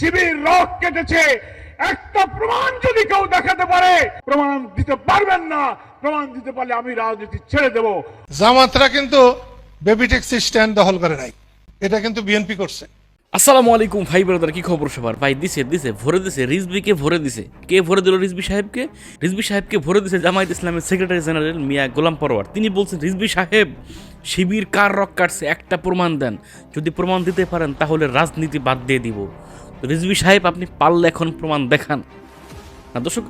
শিবির rock কেটেছে। একটা প্রমাণ যদি কেউ দেখাতে পারে প্রমাণ দিতে পারবেন না। প্রমাণ দিতে পারলে আমি রাজনীতি ছেড়ে দেব। জামাতরা কিন্তু বেবি ট্যাক্সি স্ট্যান্ড দখল করে নাই। এটা কিন্তু বিএনপি করছে। আসসালামু আলাইকুম ভাই ব্রাদার কি খবর সবার? ভাই দিছে দিছে ভরে দিছে রিজবিকে ভরে দিছে। কে ভরে দিল রিজবি সাহেবকে? রিজবি সাহেবকে ভরে দিছে জামায়াত ইসলামের সেক্রেটারি জেনারেল মিয়া গোলাম পরোয়ার তিনি বলছেন রিজবি সাহেব শিবির কার রক কাটছে? একটা প্রমাণ দেন। যদি প্রমাণ দিতে পারেন তাহলে রাজনীতি বাদ দিয়ে দিব। তো রিজবি সাহেব আপনি পারলে এখন প্রমাণ দেখান। না, দর্শক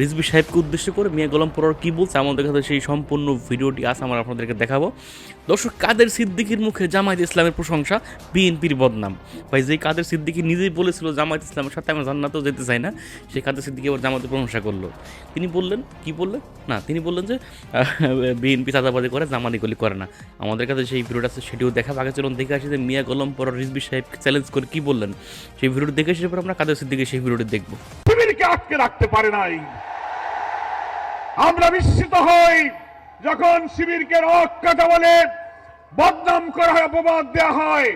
রিজবি সাহেবকে উদ্দেশ্য করে মিয়া গোলাম পরোয়ার কী বলছে আমাদের কাছে সেই সম্পূর্ণ ভিডিওটি আছে আমরা আপনাদেরকে দেখাবো। দর্শক, কাদের সিদ্দিকির মুখে জামায়াত ইসলামের প্রশংসা? বিএনপির বদনাম। ভাই যে কাদের সিদ্দিকি নিজেই বলেছিল জামায়াত ইসলামের সাথে আমি জান্নাতেও যেতে চাই না, সেই কাদের সিদ্দিকি আবার জামাতের প্রশংসা করল। তিনি বললেন, কি বললেন? না, তিনি বললেন যে বিএনপি চাঁদাবাজি করে জামানি গলি করে না। আমাদের কাছে সেই ভিডিওটা আছে, সেটিও দেখা। আগে চলুন দেখে আসি যে মিয়া গোলাম পর রিজবি সাহেবকে চ্যালেঞ্জ করে কি বললেন। সেই ভিডিওটি দেখে এসে পর আমরা কাদের সিদ্দিকি সেই ভিডিওটি দেখব। আটকে রাখতে পারে নাই। আমরা বিস্মিত হই, যখন শিবিরকে রক কাটা বলে বদনাম করা হয়, অপবাদ দেওয়া হয়,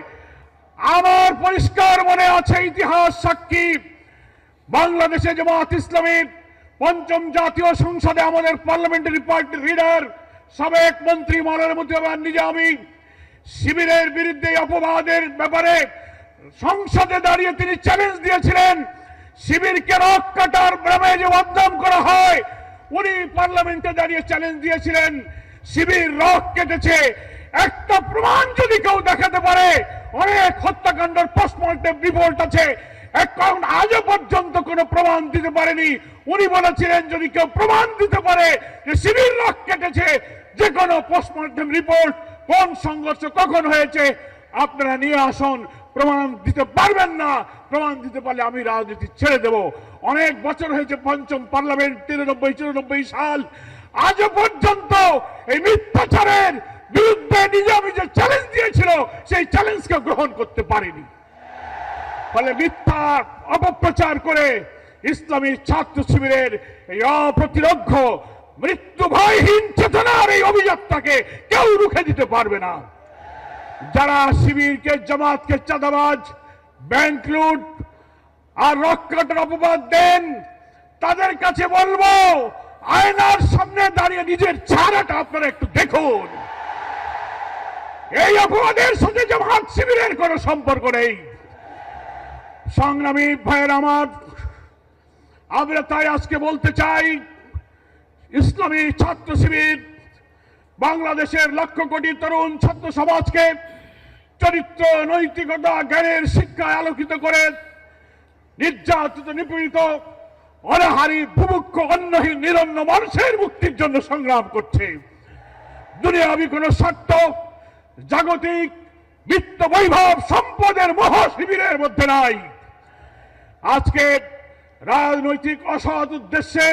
আমার পরিষ্কার মনে আছে ইতিহাস সাক্ষী। বাংলাদেশে জামাত ইসলামীর পঞ্চম জাতীয় সংসদে আমাদের পার্লামেন্টারি পার্টির লিডার, সাবেক মন্ত্রী মৌলানা মতিউর নিজামী শিবিরের বিরুদ্ধে অপবাদের ব্যাপারে সংসদে দাঁড়িয়ে তিনি চ্যালেঞ্জ দিয়েছিলেন। শিবিরকে রক কাটার নামে যে বদনাম করা হয়, উনি পার্লামেন্টে দাঁড়িয়ে চ্যালেঞ্জ দিয়েছিলেন। শিবির রক কেটেছে। একটা প্রমাণ যদি কেউ দেখাতে পারে, অনেক হত্যাকাণ্ডের পোস্টমর্টম রিপোর্ট আছে। এখন আজও পর্যন্ত কোনো প্রমাণ দিতে পারেনি। উনি বলেছিলেন, যদি কেউ প্রমাণ দিতে পারে যে শিবির রক কেটেছে, যে কোনো পোস্টমর্টম রিপোর্ট কোন সংঘর্ষ কখন হয়েছে, আপনারা নিয়ে আসুন। প্রমাণ দিতে পারবেন না। প্রমাণ দিতে পারলে আমি রাজনীতি ছেড়ে দেব। অনেক বছর হয়েছে পঞ্চম পার্লামেন্ট, তিরানব্বই, চুরানব্বই সাল। আজও পর্যন্ত এই মিথ্যাচারের বিরুদ্ধে নিজামী যে চ্যালেঞ্জ দিয়েছিল, সেই চ্যালেঞ্জকে গ্রহণ করতে পারেনি। ফলে মিথ্যা অপপ্রচার করে ইসলামী ছাত্র শিবিরের এই অপ্রতিরক্ষ মৃত্যু ভয়হীন চেতনার এই অভিযাত্রাকে কেউ রুখে দিতে পারবে না। যারা শিবিরকে, জামাতকে চাঁদাবাজ ব্যাংক লুট আর রক্ষাটের অপবাদ দেন, তাদের কাছে বলব, আয়নার সামনে দাঁড়িয়ে নিজের ছাড়াটা আপনারা একটু দেখুন। এই অপবাদের সাথে জামাত শিবিরের কোনো সম্পর্ক নেই। সংগ্রামী ভাইয়ের আমার, আমরা তাই আজকে বলতে চাই, ইসলামী ছাত্র শিবির, বাংলাদেশের লক্ষ কোটি তরুণ ছাত্র সমাজকে চরিত্র নৈতিকতা জ্ঞানের শিক্ষায় আলোকিত করে নির্যাতিত, নিপীড়িত, অনাহারি ভুভুক্ষ অন্যহীন নিরন্ন মানুষের মুক্তির জন্য সংগ্রাম করছে। দুনিয়াবি কোন স্বার্থ, জাগতিক বিত্ত বৈভব সম্পদের মহ শিবিরের মধ্যে নাই। আজকে রাজনৈতিক অসৎ উদ্দেশ্যে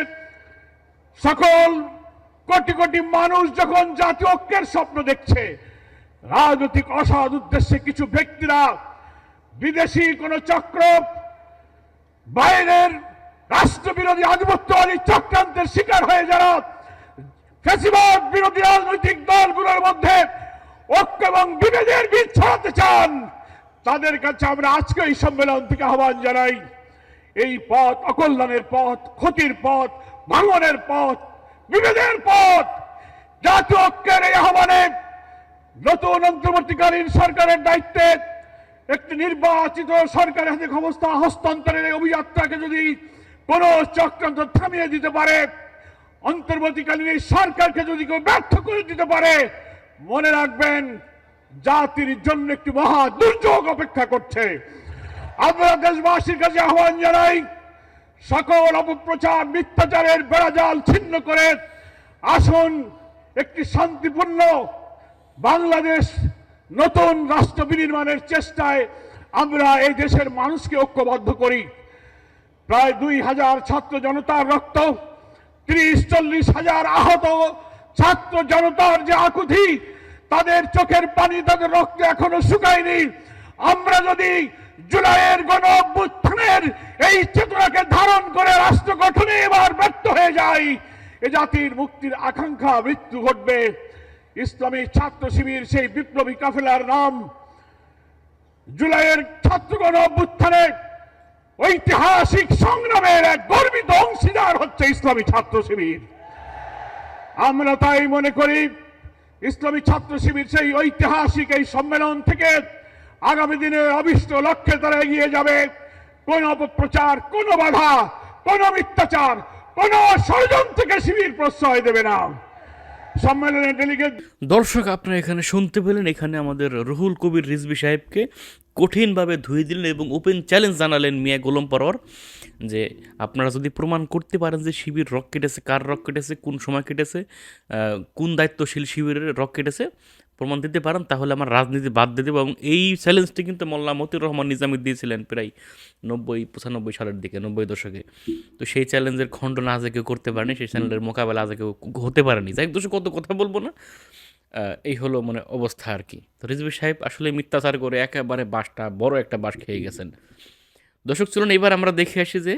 সকল কোটি কোটি মানুষ যখন জাতীয় ঐক্যের স্বপ্ন দেখছে রাজনৈতিক অসৎ উদ্দেশ্যে কিছু ব্যক্তিরা বিদেশি কোন চক্র, বাইরের রাষ্ট্রবিরোধী আধিপত্যবাদী চক্রান্তের শিকার হয়ে যারা ফ্যাসিবাদ বিরোধী রাজনৈতিক দলগুলোর মধ্যে ঐক্য এবং বিভেদের বীজ ছড়াতে চান, তাদের কাছে আমরা আজকে এই সম্মেলন থেকে আহ্বান জানাই। এই পথ অকল্যাণের পথ, ক্ষতির পথ, ভাঙনের পথ, বিভেদের পথ, জাতীয় ঐক্যের এই আহ্বানে নতুন অন্তর্বর্তীকালীন সরকারের দায়িত্বে একটি নির্বাচিত সরকারের হাতে ক্ষমতা হস্তান্তরের এই অভিযাত্রাকে যদি কোন চক্রান্ত থামিয়ে দিতে পারে, অন্তর্বর্তীকালীন এই সরকারকে যদি কেউ ব্যর্থ করে দিতে পারে, মনে রাখবেন জাতির জন্য একটি মহা দুর্যোগ অপেক্ষা করছে। আমরা দেশবাসীর কাছে আহ্বান জানাই, সকল অপপ্রচার, মিথ্যাচারের বেড়াজাল ছিন্ন করে আসুন, একটি শান্তিপূর্ণ বাংলাদেশ নতুন রাষ্ট্র বিনির্মাণের চেষ্টায় আমরা এই দেশের মানুষকে ঐক্যবদ্ধ করি। প্রায় দুই হাজার ছাত্র জনতার রক্ত, ত্রিশ, চল্লিশ হাজার আহত ছাত্র জনতার যে আকুতি, তাদের চোখের পানি, তাদের রক্ত এখনও শুকায়নি। আমরা যদি জুলাইয়ের গণ অভ্যুত্থানের এই চেতনাকে ধারণ করে রাষ্ট্র গঠনে এবার ব্যর্থ হয়ে যাই, এ জাতির মুক্তির আকাঙ্ক্ষা, মৃত্যু ঘটবে। ইসলামী ছাত্র শিবির সেই বিপ্লবী কাফেলার নাম জুলাইয়ের ছাত্রগণ অভ্যুত্থানে ঐতিহাসিক সংগ্রামের এক গর্বিত অংশীদার হচ্ছে ইসলামী ছাত্র শিবির। আমরা তাই মনে করি ইসলামী ছাত্র শিবির সেই ঐতিহাসিক এই সম্মেলন থেকে আগামী দিনের অবিষ্ট লক্ষ্যে তারা এগিয়ে যাবে। কোন অপপ্রচার, কোন বাধা, কোন মিথ্যাচার, কোন ষড়যন্ত্রকে শিবির প্রশ্রয় দেবে না। দর্শক, আপনারা এখানে শুনতে পেলেন, এখানে আমাদের রুহুল কবির রিজবি সাহেবকে কঠিনভাবে ধুয়ে দিলেন এবং ওপেন চ্যালেঞ্জ জানালেন মিয়া গোলম পরর যে আপনারা যদি প্রমাণ করতে পারেন যে শিবির রক কেটেছে, কার রক কেটেছে, কোন সময় কেটেছে কোন দায়িত্বশীল শিবিরের রক কেটেছে প্রমাণ দিতে পারেন, তাহলে আমার রাজনীতি বাদ দিয়ে দেবো। এবং এই চ্যালেঞ্জটি কিন্তু মোল্লা মতিউর রহমান নিজামী দিয়েছিলেন প্রায় নব্বই, পঁচানব্বই সালের দিকে, নব্বই দশকে। তো সেই চ্যালেঞ্জের খণ্ডন আজকে কেউ করতে পারেনি, সেই চ্যানেলের মোকাবেলা আজকে কেউ হতে পারেনি। যাই দর্শক কত কথা বলব না। এই হলো মানে অবস্থা আর কি। তো রিজভি সাহেব আসলে মিথ্যাচার করে একেবারে বাসটা বড় একটা বাস খেয়ে গেছেন। দর্শক চলুন এবার আমরা দেখে আসি যে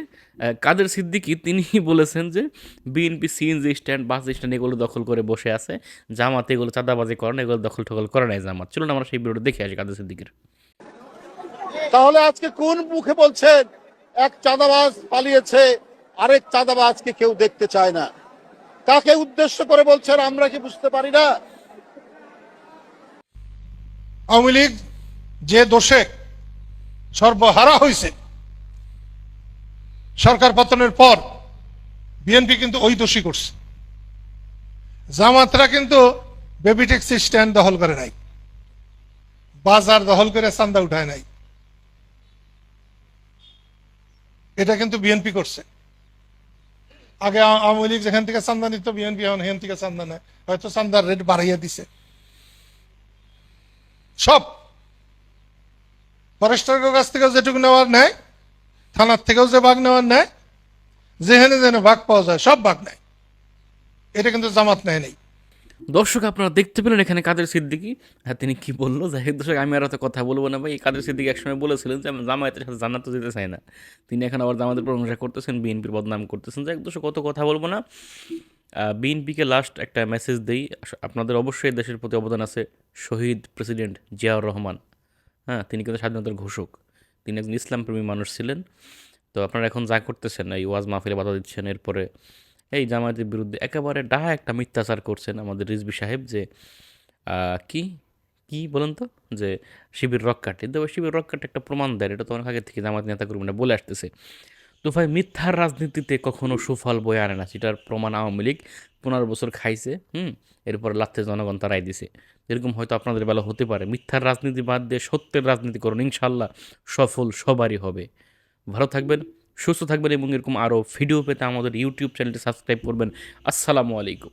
কাদের সিদ্দিকি তিনি বলেছেন যে BNP CNG stand bus stand এগুলো দখল করে বসে আছে। জামাত এগুলো চাঁদাবাজি করে না এগুলো দখল টখল করে নাই জামাত। চলুন আমরা সেই ভিডিওটা দেখে আসি কাদের সিদ্দিকির। তাহলে আজকে কোন মুখে বলছেন এক চাঁদাবাজ পালিয়েছে আরেক চাঁদাবাজকে কেউ দেখতে চায় না। কাকে উদ্দেশ্য করে বলছেন আমরা কি বুঝতে পারি না? আওয়ামী লীগ যে দোষে সর্বহারা হয়েছে সরকার পতনের পর বিএনপি কিন্তু ওই দোষী করছে। জামাতরা কিন্তু বেবি ট্যাক্সি স্ট্যান্ড দখল করে নাই। বাজার দখল করে চান্দা উঠায় নাই। এটা কিন্তু বিএনপি করছে। আগে আওয়ামী লীগ যেখান থেকে চান্দা নিত, বিএনপি এখন সেখান থেকে চান্দা নেয়। হয়তো চান্দার রেট বাড়াইয়া দিছে। সব। ফরেস্টারের কাছ থেকে যেটুকু নেওয়ার নেয় থানার থেকেও যে ভাগ নেওয়ার নেয় যেখানে যেখানে ভাগ পাওয়া যায়, সব ভাগ নেয়। এটা কিন্তু জামাত নেয় নেই। দর্শক, আপনারা দেখতে পেলেন এখানে কাদের সিদ্দিকি? হ্যাঁ তিনি কি বলল? যাই দর্শক, আমি আর কথা বলব না ভাই। কাদের সিদ্দিকি একসময় বলেছিলেন যে, আমি জামায়াতের সাথে জান্নাত যেতে চাই না। তিনি এখন আবার জামাতের প্রশংসা করতেছেন, বিএনপির বদনাম করতেছেন। যাই হোক, দর্শক কত কথা বলব না। বিএনপিকে লাস্ট একটা মেসেজ দেই। আপনাদের অবশ্যই দেশের প্রতি অবদান আছে শহীদ প্রেসিডেন্ট জিয়াউর রহমান। হ্যাঁ তিনি কিন্তু স্বাধীনতার ঘোষক। তিনি একজন ইসলাম প্রেমী মানুষ ছিলেন। তো আপনারা এখন যা করতেছেন, এই ওয়াজ মাহফিলে বাধা দিচ্ছেন, এরপরে এই জামায়াতের বিরুদ্ধে একেবারে ডাহা একটা মিথ্যাচার করছেন আমাদের রিজবি সাহেব যে কি? কি বলেন তো? যে শিবির রক্ষাটি তো শিবির রক কাটে একটা প্রমাণ দেয় এটা তো অনেক আগে থেকে জামাত নেতা কর্মীরা বলে আসতেছে। তো ভাই মিথ্যার রাজনীতিতে কখনো সুফল বয়ে আনে না। সেটার প্রমাণ আওয়ামী লীগ পনেরো বছর খাইছে, হুম? এরপর লাথে জনগণ তারাই দিছে। এরকম হয়তো আপনাদের বেলা হতে পারে। মিথ্যার রাজনীতি বাদ দিয়ে সত্যের রাজনীতি করুন ইনশাল্লাহ সফল সবারই হবে। ভালো থাকবেন, সুস্থ থাকবেন এবং এরকম আরও ভিডিও পেতে আমাদের ইউটিউব চ্যানেলটি সাবস্ক্রাইব করবেন। আসসালামু আলাইকুম।